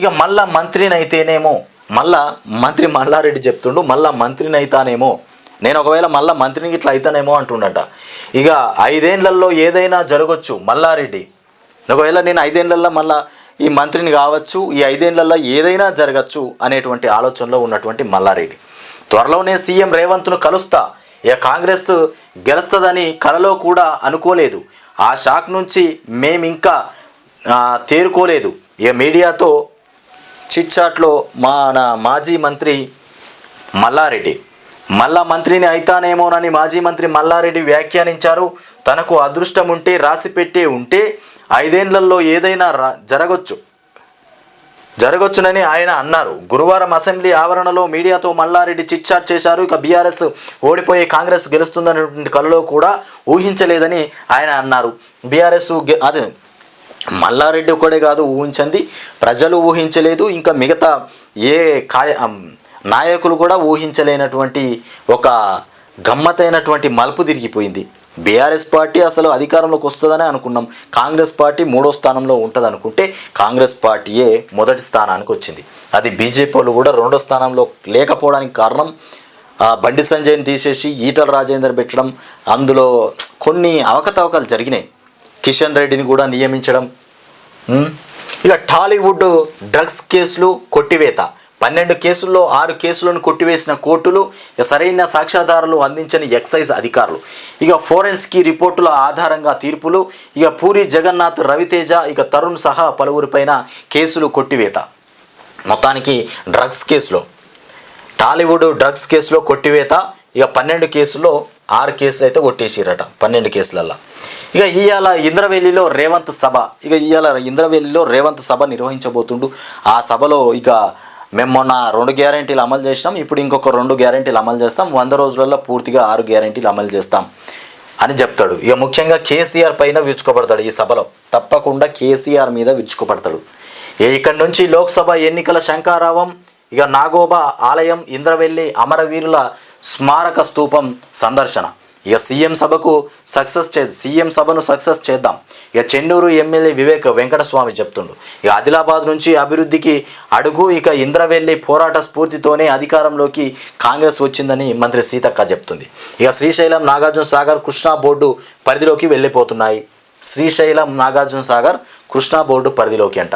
ఇక మళ్ళా మంత్రిని అయితేనేమో మళ్ళా మంత్రి మల్లారెడ్డి చెప్తుండు మళ్ళా మంత్రిని నేను ఒకవేళ మళ్ళా మంత్రిని ఇట్లా అవుతానేమో అంటుండట. ఇక ఐదేళ్ళలో ఏదైనా జరగచ్చు మల్లారెడ్డి. ఒకవేళ నేను ఐదేళ్ళలో మళ్ళా ఈ మంత్రిని కావచ్చు ఈ ఐదేళ్ళలో ఏదైనా జరగచ్చు అనేటువంటి ఆలోచనలో ఉన్నటువంటి మల్లారెడ్డి. త్వరలోనే సీఎం రేవంత్ను కలుస్తా. ఇక కాంగ్రెస్ గెలుస్తుందని కలలో కూడా అనుకోలేదు. ఆ షాక్ నుంచి మేమింకా తేరుకోలేదు. ఇక మీడియాతో చిట్చాట్లో మన మాజీ మంత్రి మల్లారెడ్డి. మళ్ళా మంత్రిని అయితానేమోనని మాజీ మంత్రి మల్లారెడ్డి వ్యాఖ్యానించారు. తనకు అదృష్టం ఉంటే రాసిపెట్టే ఉంటే ఐదేండ్లలో ఏదైనా రా జరగచ్చు. జరగొచ్చునని ఆయన అన్నారు. గురువారం అసెంబ్లీ ఆవరణలో మీడియాతో మల్లారెడ్డి చిట్చాట్ చేశారు. ఇక బీఆర్ఎస్ ఓడిపోయే కాంగ్రెస్ గెలుస్తుందనేటువంటి కలలో కూడా ఊహించలేదని ఆయన అన్నారు. బీఆర్ఎస్ అదే మల్లారెడ్డి ఒక్కడే కాదు ఊహించింది ప్రజలు ఊహించలేదు ఇంకా మిగతా ఏ కార్య నాయకులు కూడా ఊహించలేనటువంటి ఒక గమ్మతైనటువంటి మలుపు తిరిగిపోయింది. బీఆర్ఎస్ పార్టీ అసలు అధికారంలోకి వస్తుందని అనుకున్నాం. కాంగ్రెస్ పార్టీ మూడో స్థానంలో ఉంటుంది అనుకుంటే కాంగ్రెస్ పార్టీయే మొదటి స్థానానికి వచ్చింది. అది బీజేపీ వాళ్ళు కూడా రెండో స్థానంలో లేకపోవడానికి కారణం బండి సంజయ్ని తీసేసి ఈటల రాజేందర్ పెట్టడం అందులో కొన్ని అవకతవకలు జరిగినాయి. కిషన్ రెడ్డిని కూడా నియమించడం ఇక టాలీవుడ్ డ్రగ్స్ కేసులు కొట్టివేత. పన్నెండు కేసుల్లో ఆరు కేసులను కొట్టివేసిన కోర్టులు ఇక సరైన సాక్ష్యాధారాలు అందించని ఎక్సైజ్ అధికారులు. ఇక ఫోరెన్స్కి రిపోర్టుల ఆధారంగా తీర్పులు ఇక పూరి జగన్నాథ్ రవితేజ ఇక తరుణ్ సహా పలువురిపైన కేసులు కొట్టివేత. మొత్తానికి డ్రగ్స్ కేసులో. టాలీవుడ్ డ్రగ్స్ కేసులో కొట్టివేత ఇక పన్నెండు కేసుల్లో ఆరు కేసులు అయితే కొట్టేసిరట పన్నెండు కేసులల్లో. ఇక ఇవాళ ఇంద్రవెల్లిలో రేవంత్ సభ ఇక ఇవాళ ఇంద్రవెల్లిలో రేవంత్ సభ నిర్వహించబోతుండు. ఆ సభలో ఇక మేము మొన్న రెండు గ్యారెంటీలు అమలు చేసినాం ఇప్పుడు ఇంకొక రెండు గ్యారెంటీలు అమలు చేస్తాం వంద రోజులలో పూర్తిగా ఆరు గ్యారెంటీలు అమలు చేస్తాం అని చెప్తాడు. ఇక ముఖ్యంగా కేసీఆర్ పైన విరుచుకోబడతాడు ఈ సభలో. తప్పకుండా కేసీఆర్ మీద విరుచుకోబడతాడు ఇక్కడ ఇక్కడి నుంచి లోక్సభ ఎన్నికల శంకారావం ఇక నాగోబా ఆలయం ఇంద్రవెల్లి అమరవీరుల స్మారక స్తూపం సందర్శన. ఇక సీఎం సభకు సక్సెస్ చే సీఎం సభను సక్సెస్ చేద్దాం. ఇక చెన్నూరు ఎమ్మెల్యే వివేక్ వెంకటస్వామి చెప్తుండు. ఇక ఆదిలాబాద్ నుంచి అభివృద్ధికి అడుగు ఇక ఇంద్రవెల్లి పోరాట స్ఫూర్తితోనే అధికారంలోకి కాంగ్రెస్ వచ్చిందని మంత్రి సీతక్క చెప్తుంది. ఇక శ్రీశైలం నాగార్జున సాగర్ కృష్ణా బోర్డు పరిధిలోకి వెళ్ళిపోతున్నాయి. శ్రీశైలం నాగార్జున సాగర్ కృష్ణా బోర్డు పరిధిలోకి అంట.